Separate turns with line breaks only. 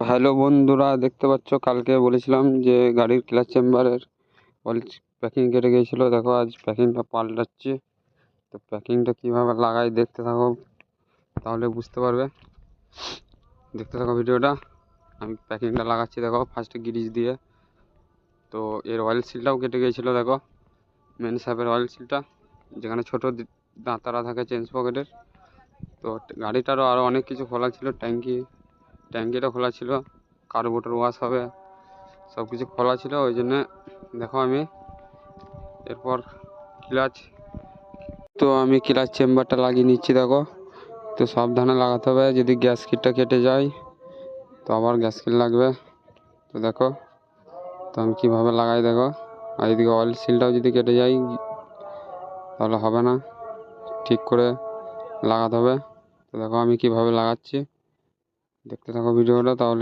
Hello বন্ধুরা, দেখতে পাচ্ছ? কালকে বলেছিলাম যে গাড়ির ক্লাচ চেম্বারের অয়েল প্যাকিং কেটে গিয়েছিল। দেখো, আজ প্যাকিংটা পাল্টাচ্ছি। তো প্যাকিংটা কীভাবে লাগাই দেখতে থাকো, তাহলে বুঝতে পারবে। দেখতে থাকো ভিডিওটা। আমি প্যাকিংটা লাগাচ্ছি, দেখো ফার্স্টে গিরিজ দিয়ে। তো এর অয়েল সিলটাও কেটে গিয়েছিল, দেখো। মেন সাহেবের অয়েল সিলটা যেখানে ছোটো দাঁতারা থাকে চেঞ্জ পকেটের তো গাড়িটারও আরও অনেক কিছু খোলা ছিল ট্যাঙ্কি ট্যাঙ্কিটা খোলা ছিল কার্বোরেটর ওয়াশ হবে সব কিছু খোলা ছিল, ওই জন্যে দেখো আমি এরপর ক্লাচ। তো আমি ক্লাচ চেম্বারটা লাগিয়ে নিচ্ছি, দেখো। তো সাবধানে লাগাতে হবে, যদি গ্যাস কিটটা কেটে যায়, তো আবার গ্যাস কিট লাগবে। তো দেখো, তো আমি কীভাবে লাগাই, দেখো। আর এদিকে অয়েল সিলটাও যদি কেটে যায়, তাহলে হবে না। ঠিক করে লাগাতে হবে। তো দেখো আমি কীভাবে লাগাচ্ছি। দেখতে থাকো ভিডিওটা তাহলে